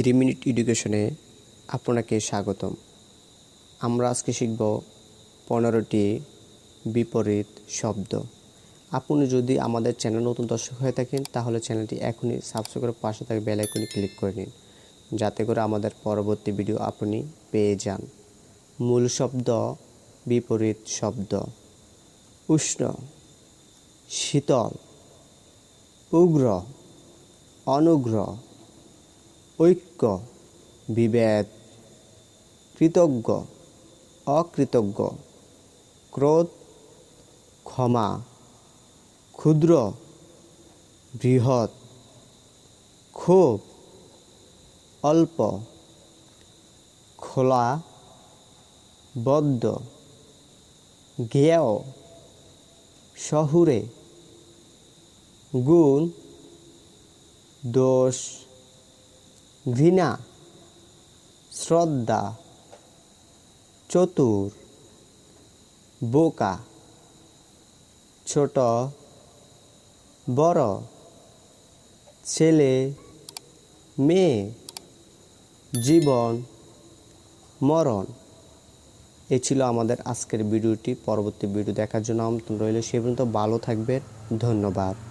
Three minute এডুকেশনে আপনাকে স্বাগতম। আমরা আজকে শিখব পনেরোটি বিপরীত শব্দ। আপনি যদি আমাদের চ্যানেল নতুন দর্শক হয়ে থাকেন, তাহলে চ্যানেলটি এখনই সাবস্ক্রাইব করে পাশে থাকা বেল আইকনে ক্লিক করে নিন, যাতে করে আমাদের পরবর্তী ভিডিও আপনি পেয়ে যান। মূল শব্দ, বিপরীত শব্দ। উষ্ণ, শীতল, উগ্র অনুগ্র ঐক্য, বিভেদ, কৃতজ্ঞ, অকৃতজ্ঞ, ক্রোধ, ক্ষমা, ক্ষুদ্র, বৃহৎ, ক্ষোভ, অল্প, খোলা, বদ্ধ, জ্ঞেয় শহুরে গুণ, দোষ ঘৃণা, শ্রদ্ধা, চতুর, বোকা, ছোট, বড়, ছেলে, মেয়ে, জীবন, মরণ। এ ছিল আমাদের আজকের ভিডিওটি। পরবর্তী ভিডিও দেখার জন্য আমন্ত্রণ রইল। সে পর্যন্ত ভালো থাকবেন। ধন্যবাদ।